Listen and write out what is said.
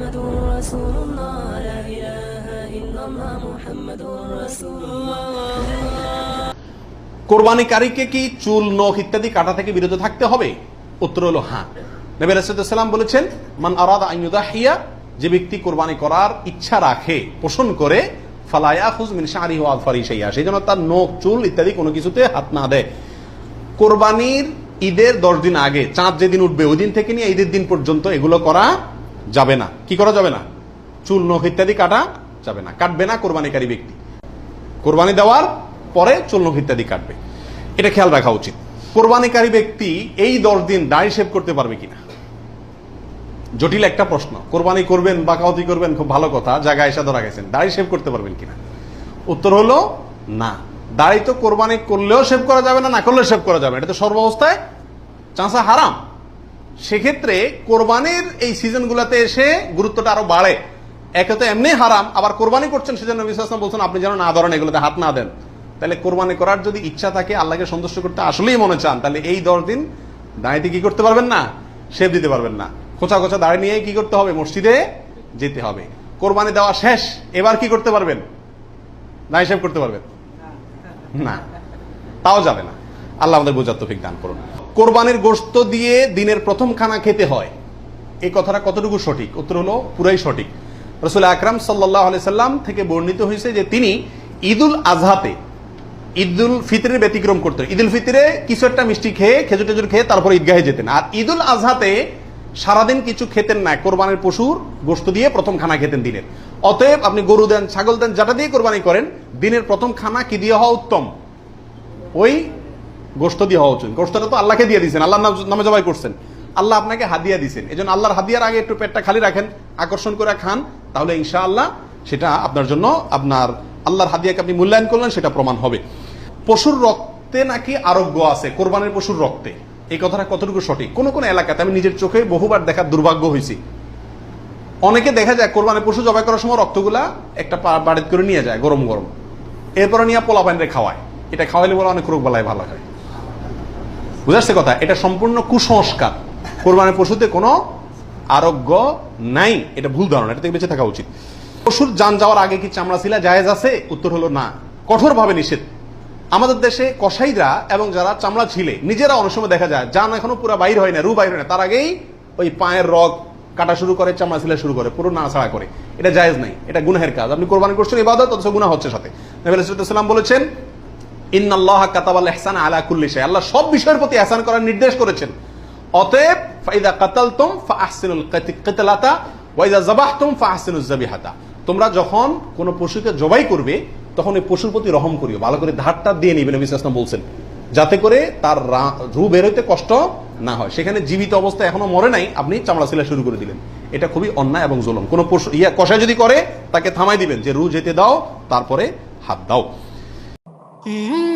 محمد رسول الله لا إله إلا الله محمد رسول الله কোরবানিকারীকে কি চুল নখ ইত্যাদি কাটা থেকে বিরত থাকতে হবে উত্তর হলো হ্যাঁ নবী রাসূলুল্লাহ বলেছেন মান আরাদা আন ইউদাহিয়া যে ব্যক্তি কোরবানি করার ইচ্ছা রাখে পোষণ করে ফালায়া খুজ মিন শারি ওয়া আযফারি শাইয়া সেই জন্য তার নখ চুল ইত্যাদি কোনো কিছুতে হাত না দেয় কোরবানির ঈদের দশ দিন আগে চাঁদ যেদিন উঠবে ওই দিন থেকে নিয়ে ঈদের দিন পর্যন্ত এগুলো করা যাবে না। কি করা যাবে না? চুল, নখ ইত্যাদি কাটা যাবে না। কাটবে না কোরবানিকারী ব্যক্তি। কোরবানি দেওয়ার পরে চুল, নখ ইত্যাদি কাটবে। এটা খেয়াল রাখা উচিত। কোরবানিকারী ব্যক্তি এই দশ দিন দাড়ি শেভ করতে পারবে কিনা? জটিল একটা প্রশ্ন। কোরবানি করবেন বাকাওতি করবেন, খুব ভালো কথা। জায়গায় এসে ধরা গেছেন। দাড়ি শেভ করতে পারবেন কিনা? উত্তর হলো, না। দাড়ি তো কোরবানি করলেও শেভ করা যাবে না না করলেও শেভ করা যাবে। এটা তো সর্বাবস্থায় চাঁচা হারাম। সেক্ষেত্রে কোরবানির এই সিজনগুলোতে এসে গুরুত্বটা আরও বাড়ে। একে তো এমনি হারাম, আবার কোরবানি করছেন সেজন্য বিশ্বাস বলছেন, আপনি যেন না ধরেন, এগুলোতে হাত না দেন। তাহলে কোরবানি করার যদি ইচ্ছা থাকে, আল্লাহকে সন্তুষ্ট করতে আসলেই মনে চান, তাহলে এই দশ দিন দাঁড়িয়ে কি করতে পারবেন না? শেভ দিতে পারবেন না। খোঁচা খোঁচা দাঁড়িয়ে নিয়ে কি করতে হবে? মসজিদে যেতে হবে। কোরবানি দেওয়া শেষ, এবার কি করতে পারবেন? দাঁড়িয়ে শেভ করতে পারবেন? না। তাও যাবে না। আল্লাহ আমাদের বোঝার তৌফিক দান করুন। কোরবানির গোশত দিয়ে দিনের প্রথম খানা খেতে হয়। এই কথাটা কতটুকু সঠিক? উত্তর হলো পুরাই সঠিক। রসুল আকরাম সাল্লাহ সাল্লাম থেকে বর্ণিত হয়েছে যে তিনি ঈদুল আজহাতে ঈদুল ফিতরের ব্যতিক্রম করতেন। ঈদুল ফিতরে কিছু একটা মিষ্টি খেয়ে, খেজুর টেজুর খেয়ে তারপর ঈদগাহে যেতেন। আর ঈদুল আজহাতে সারাদিন কিছু খেতেন না, কোরবানির পশুর গোশত দিয়ে প্রথম খানা খেতেন দিনের। অতএব আপনি গরু দেন, ছাগল দেন, যাটা দিয়ে কোরবানি করেন, দিনের প্রথম খানা কি দিয়ে হওয়া উত্তম? ওই গোস্ত দিয়ে হওয়া উচিত। গোস্তটা তো আল্লাহকে দিয়ে দিয়েছেন আল্লাহ নামে জবাই করছেন। আল্লাহ আপনাকে হাদিয়া দিয়েছেন। এই জন্য আল্লাহর হাদিয়ার আগে একটু পেটটা খালি রাখেন, আকর্ষণ করে খান, তাহলে ইনশা আল্লাহ সেটা আপনার জন্য আপনার আল্লাহর হাদিয়াকে আপনি মূল্যায়ন করলেন, সেটা প্রমাণ হবে। পশুর রক্তে নাকি আরোগ্য আছে? কোরবানের পশুর রক্তে। এই কথাটা কতটুকু সঠিক? কোন কোন এলাকাতে আমি নিজের চোখে বহুবার দেখার দুর্ভাগ্য হয়েছি। অনেকে দেখা যায় কোরবানের পশু জবাই করার সময় রক্তগুলা একটা বাড়িতে করে নিয়ে যায়, গরম গরম। এরপরে নিয়ে পোলা পানিরে খাওয়ায়। এটা খাওয়াইলে বলে অনেক রোগ বালাই ভালো হয়। বুঝাচ্ছে কথা? এটা সম্পূর্ণ কুসংস্কার। কোরবানির পশুতে কোনো আরোগ্য নাই। এটা ভুল ধারণা, এটা থেকে বেঁচে থাকা উচিত। পশুর যান যাওয়ার আগে কি চামড়া ছিলা জায়েজ আছে? উত্তর হলো না। কঠোরভাবে নিষেধ। আমাদের দেশে কসাইরা এবং যারা চামড়া ছিলে, নিজেরা অনেক সময় দেখা যায়, যান এখনও পুরো বাইর হয় না, রু বাইর হয় না। তার আগেই ওই পায়ের রগ কাটা শুরু করে, চামড়া ছিলা শুরু করে, পুরো নাড়াছাড়া করে। এটা জায়েজ নাই, এটা গুনাহের কাজ। আপনি কোরবানি করছেন, ইবাদত, অথচ গুনাহ হচ্ছে সাথে। নবী বলেছেন ইন্নাল্লাহ কাতাবাল ইহসান আলা কুল্লি শাই আল্লাহ সব বিষয়ের প্রতি ইহসান করার নির্দেশ করেছেন। অতএব, ফাইদা কাতালতুম ফাআহসিনুল কিতলাতা, ওয়া ইযা যাবাহতুম ফাআহসিনুজ যাবিহাতা। তোমরা যখন কোন পশুকে জবাই করবে, তখন এই পশুর প্রতি রহম করিও। ভালো করে ধারটা দিয়ে নিবেন নবী সাল্লাল্লাহু বলছেন। যাতে করে তার রু বের হইতে কষ্ট না হয়। সেখানে জীবিত অবস্থা এখনও মরে নাই, আপনি চামড়া ছিলা শুরু করে দিলেন। এটা খুবই অন্যায় এবং জুলুম। কোন পশু ইয়া কষায় যদি করে, তাকে থামাই দিবেন। যে রু যেতে দাও, তারপরে হাত দাও। Mm-hmm.